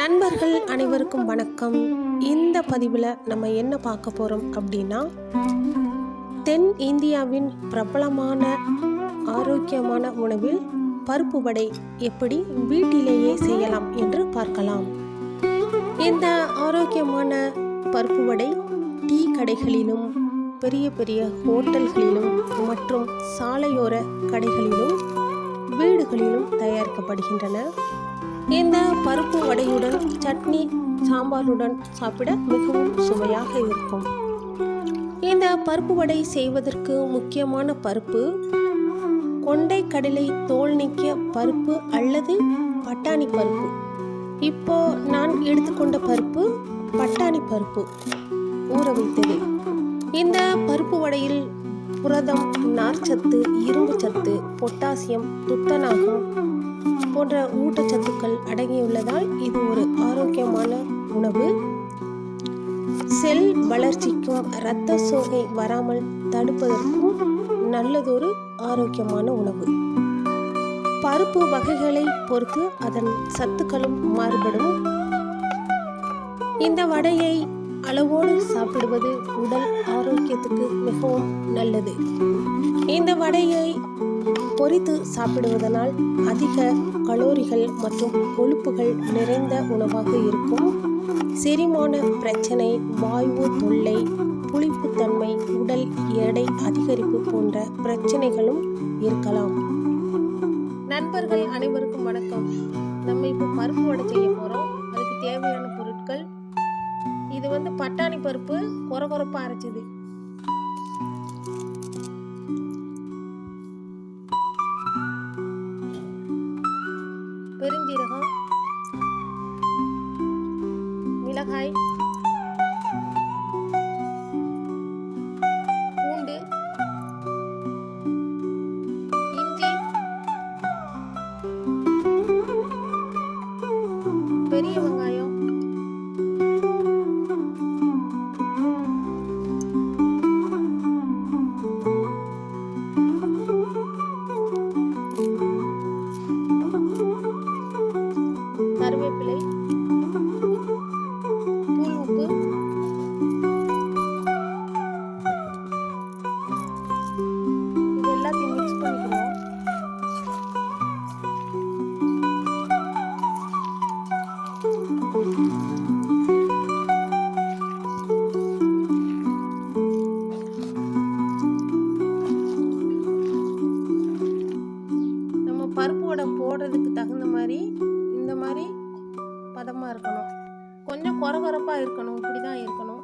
நண்பர்கள் அனைவருக்கும் வணக்கம். இந்த பதிவில் நம்ம என்ன பார்க்க போகிறோம் அப்படின்னா தென் இந்தியாவின் பிரபலமான ஆரோக்கியமான உணவில் பருப்பு வடை எப்படி வீட்டிலேயே செய்யலாம் என்று பார்க்கலாம். இந்த ஆரோக்கியமான பருப்பு வடை டீ கடைகளிலும் பெரிய பெரிய ஹோட்டல்களிலும் மற்றும் சாலையோர கடைகளிலும் வீடுகளிலும் தயாரிக்கப்படுகின்றன. இந்த பருப்பு வடையுடன் சட்னி சாம்பாருடன் சாப்பிட மிகவும் சுவையாக இருக்கும். இந்த பருப்பு வடை செய்வதற்கு முக்கியமான பருப்பு கொண்டை கடலை தோல் நீக்கிய பருப்பு அல்லது பட்டாணி பருப்பு. இப்போ நான் எடுத்துக்கொண்ட பருப்பு பட்டாணி பருப்பு. ஊற வைத்தது. இந்த பருப்பு வடையில் புரதம் நார்ச்சத்து இரும்புச்சத்து பொட்டாசியம் துத்தநாகம் போன்ற ஊட்டச்சத்துக்கள் அடங்கியுள்ளதால் இது ஒரு ஆரோக்கியமான உணவு. செல் வளர்ச்சிக்கும் இரத்த சோகை வராமல் தடுப்பதற்கும் நல்லதொரு ஆரோக்கியமான உணவு. பருப்பு வகைகளை பொறுத்து அதன் சத்துக்களும் மாறுபடும். இந்த வடையை அளவோடு சாப்பிடுவது உடல் ஆரோக்கியத்துக்கு மிகவும் நல்லது. இந்த வடையை பொரித்து சாப்பிடுவதனால் அதிக கலோரிகள் மற்றும் கொழுப்புகள் நிறைந்த உணவாக இருக்கும். செரிமான பிரச்சனை வாய்வு தொல்லை புளிப்புத்தன்மை உடல் எடை அதிகரிப்பு போன்ற பிரச்சனைகளும் இருக்கலாம். நண்பர்கள் அனைவருக்கும் வணக்கம். நம்ம இப்போ பருப்பு வடை செய்ய போகிறோம் அதுக்கு தேவையான பொருட்கள். இது வந்து பட்டாணி பருப்பு கொர அரைச்சிது அரைச்சது. கருவேப்பிலை தூள் உப்பு இது எல்லாத்தையும் மிக்ஸ் பண்ணிக்கணும். பதமாக இருக்கணும். கொஞ்சம் குறகுறப்பாக இருக்கணும். இப்படி தான் இருக்கணும்.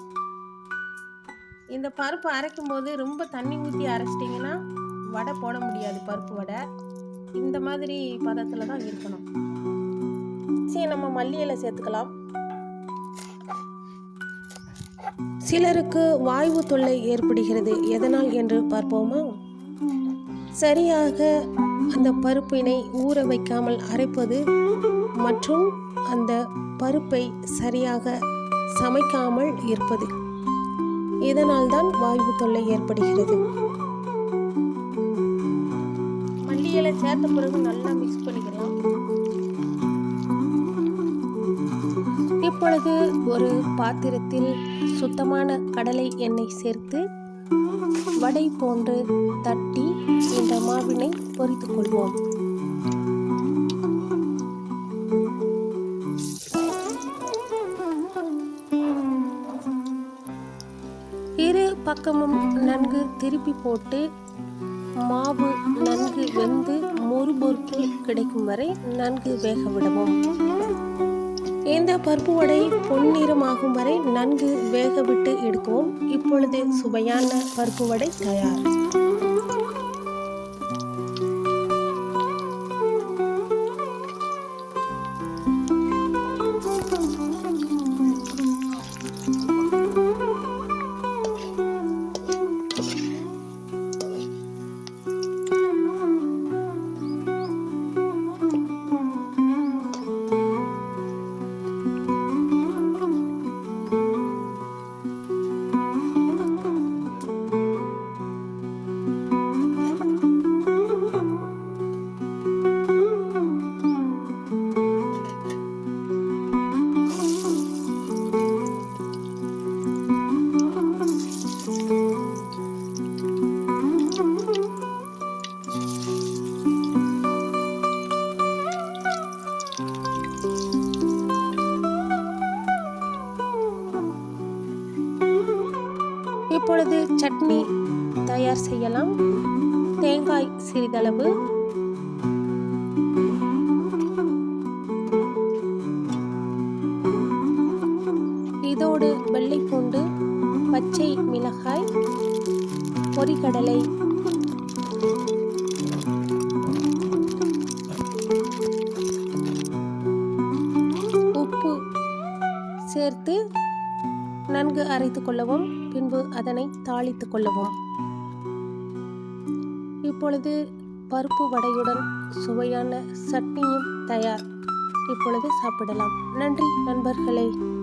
இந்த பருப்பு அரைக்கும் போது ரொம்ப தண்ணி ஊற்றி அரைச்சிட்டிங்கன்னா வடை போட முடியாது. பருப்பு வடை. இந்த மாதிரி பதத்தில் தான் இருக்கணும். சரி நம்ம மல்லி இலை சேர்த்துக்கலாம். சிலருக்கு வாய்வு தொல்லை ஏற்படுகிறது. எதனால் என்று பார்ப்போமா? சரியாக அந்த பருப்பினை ஊற வைக்காமல் அரைப்பது மற்றும் அந்த பருப்பை சரியாக சமைக்காமல் இருப்பது. இதனால் தான் வாய்வு தொல்லை ஏற்படுகிறது. மல்லியலை சேர்த்த பிறகு நல்லா மிக்ஸ் பண்ணிக்கலாம். இப்பொழுது ஒரு பாத்திரத்தில் சுத்தமான கடலை எண்ணெய் சேர்த்து வடை போன்று தட்டி இந்த மாவினை பொரித்துக் கொள்வோம். பக்கமும் நன்கு திருப்பி போட்டு மாவு நன்கு வெந்து மொறுபொறுப்பு கிடைக்கும் வரை நன்கு வேக விடவும். இந்த பருப்பு வடை பொன்னிறமாகும் வரை நன்கு வேக விட்டு எடுக்கவும். இப்பொழுது சுவையான பருப்பு வடை தயார். இப்பொழுது சட்னி தயார் செய்யலாம். தேங்காய் சிறிதளவு. இதோடு வெள்ளைப்பூண்டு பச்சை மிளகாய் பொரிகடலை. உப்பு சேர்த்து நன்கு அரைத்து கொள்ளவும். பின்பு அதனை தாளித்து கொள்ளவும். இப்பொழுது பருப்பு வடையுடன் சுவையான சட்னியும் தயார். இப்பொழுது சாப்பிடலாம். நன்றி நண்பர்களே.